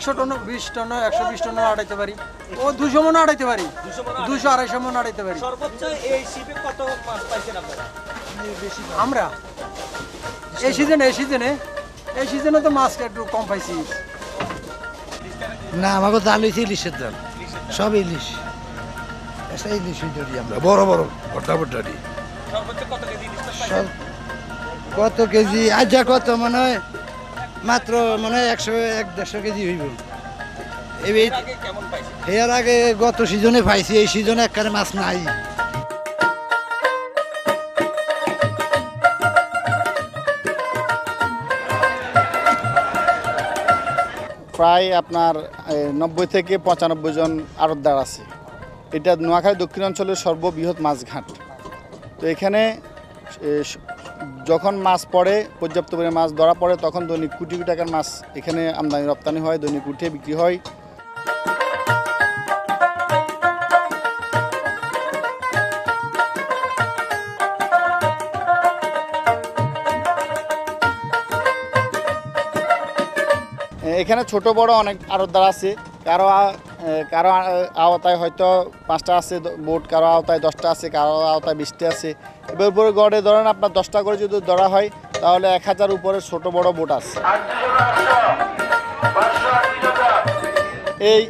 একশো টন বিশ টন একশো বিশ টন আড়াইতে পারি। ও দুশো মন আড়াইতে পারি। দুশো আড়াইশো মন আড়াইতে পারি। সর্বোচ্চ এই শিপে কত মাছ পাইছেন আপনারা? আমরা? এই সিজনে এই সিজনে এই সিজনে তো মাছ একটু কম পাইছি। না আমাকে দাল হয়েছে ইলিশের জাল সব ইলিশ। একটা ইলিশই ধরি আমরা। বড় বড় বড়টা বড়টারি সর্বোচ্চ কত কেজি ইলিশ সব কত কেজি? আচ্ছা কত মনে হয়? মাত্র মনে একশো, এক দেড়শো কেজি হইব। এর আগে গত সিজনে পাইছি, এই সিজনে একবারে মাছ নাই। প্রায় আপনার নব্বই থেকে পঁচানব্বই জন আড়তদার আছে। এটা নোয়াখালী দক্ষিণ অঞ্চলের সর্ববৃহৎ মাছঘাট তো এখানে যখন মাছ পড়ে, পর্যাপ্ত পরিমাণে মাছ ধরা পড়ে, তখন দৈনিক কোটি কোটি টাকার মাছ এখানে আমদানি রপ্তানি হয়, দৈনিক উঠে বিক্রি হয়। এখানে ছোট, বড় অনেক আড়তদার আছে। কারও কারও আওতায় হয়তো পাঁচটা আছে বোট, কারও আওতায় দশটা আছে, কারও আওতায় বিশটা আছে। এবার উপরে গড়ে ধরেন আপনার দশটা করে যদি ধরা হয়, তাহলে এক হাজার উপরে ছোট বড় বোট আছে। এই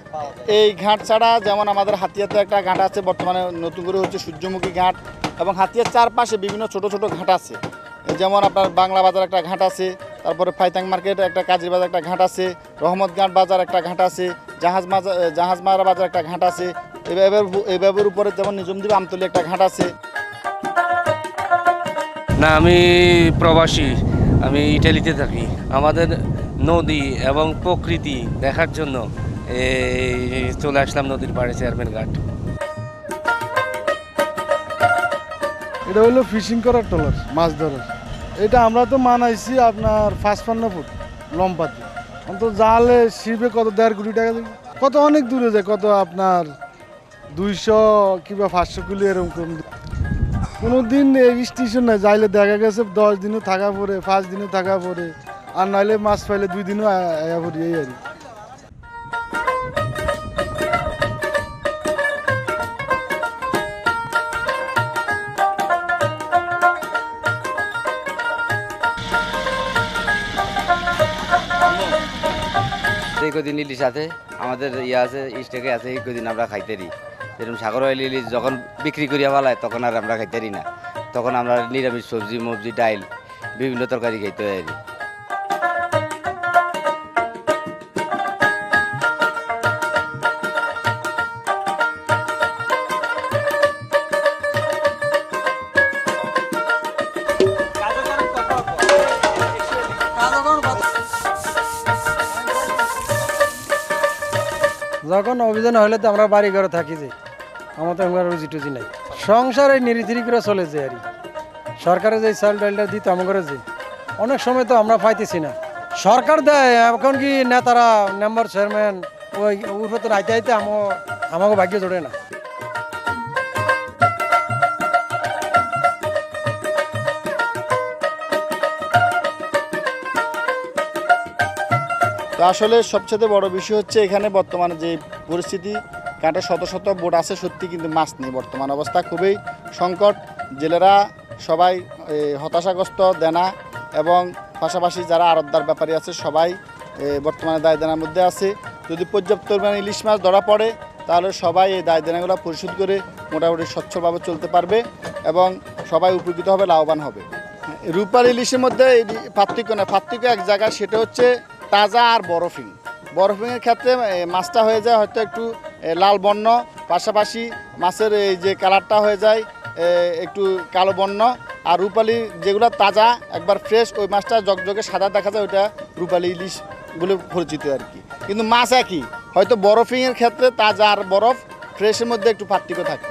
এই ঘাট ছাড়া যেমন আমাদের হাতিয়াতে একটা ঘাট আছে, বর্তমানে নতুন করে হচ্ছে সূর্যমুখী ঘাট এবং হাতিয়ার চারপাশে বিভিন্ন ছোট ছোট ঘাট আছে। যেমন আপনার বাংলা বাজার একটা ঘাট আছে, তারপরে ফাইতাং মার্কেট একটা কাজীর বাজার একটা ঘাট আছে, রহমত ঘাট বাজার একটা ঘাট আছে, জাহাজ মাজা জাহাজ মারা বাজার একটা ঘাট আছে এভাবে এভাবের উপরে যেমন নিজমদ্বীপ আমতলি একটা ঘাট আছে। না, আমি প্রবাসী, আমি ইটালিতে থাকি। আমাদের নদী এবং প্রকৃতি দেখার জন্য চলে আসলাম নদীর পাড়ে চেয়ারম্যান ঘাট। এটা হলো ফিশিং করার ট্রলার, মাছ ধরার। এটা আমরা তো মানাইছি আপনার পাঁচপান্ন ফুট লম্বাতে। অন্তত জালে শিবে কত, দেড় কোটি টাকা দেবে? কত অনেক দূরে যায়, কত আপনার দুইশো কিংবা পাঁচশো কিলো এরকম। কোনো দিন স্টেশন নাই যাইলে দেখা গেছে দশ দিনও থাকা পরে, পাঁচ দিনও থাকা পরে, আর নাইলে মাছ পাইলে দুই দিনও আয়া পড়ি, এই আর। কদিন ইলিশ আছে, আমাদের ইয়ে আছে স্টেকে আছে, এই কদিন আমরা খাইতেরি যেরকম সাগর ইলিশ যখন বিক্রি করিয়া পালায়, তখন আর আমরা খাইতেরি না। তখন আমরা নিরামিষ সবজি, মবজি, ডাইল, বিভিন্ন তরকারি খাইতে কত যখন অভিযান হলে তো আমরা বাড়ি ঘরে থাকি যে। আমার তো আমার রুজি টুজি নাই। সংসারে নিরিধিরি করে চলে যায় আর সরকারে যে চাল ডালটা দিত, আমার যে। অনেক সময় তো আমরা পাইতেছি না। সরকার দেয়, এখন কি নেতারা, মেম্বার চেয়ারম্যান, ওই তো আইতে আইতে আমাকে ভাগ্য জোড়ে না। তো আসলে সবচেয়ে বড় বিষয় হচ্ছে এখানে বর্তমানে যে পরিস্থিতি কাঁটে শত শত বোট আছে, সত্যি কিন্তু মাছ নেই বর্তমান অবস্থা। খুবই সংকট। জেলেরা সবাই হতাশাগ্রস্ত, দেনা এবং পাশাপাশি যারা আরতদার ব্যাপারী আছে, সবাই বর্তমানে দায় দেনার মধ্যে আছে। যদি পর্যাপ্ত পরিমাণে ইলিশ মাছ ধরা পড়ে, তাহলে সবাই এই দায় দেনাগুলো পরিশোধ করে মোটামুটি স্বচ্ছভাবে চলতে পারবে এবং সবাই উপকৃত হবে, লাভবান হবে। রূপার ইলিশের মধ্যে এই পার্থক্য না, পার্থক্য এক জায়গায়, সেটা হচ্ছে তাজা আর বরফিং বরফিংয়ের ক্ষেত্রে মাছটা হয়ে যায় হয়তো একটু লাল বর্ণ, পাশাপাশি মাছের এই যে কালারটা হয়ে যায় একটু কালো বর্ণ। আর রূপালি যেগুলো তাজা, একবার ফ্রেশ, ওই মাছটা জগজগে সাদা দেখা যায়, ওইটা রূপালি ইলিশ বলে পরিচিত আর কি। কিন্তু মাছ একই, হয়তো বরফিংয়ের ক্ষেত্রে তাজা আর বরফ, ফ্রেশের মধ্যে একটু পার্থক্য থাকে।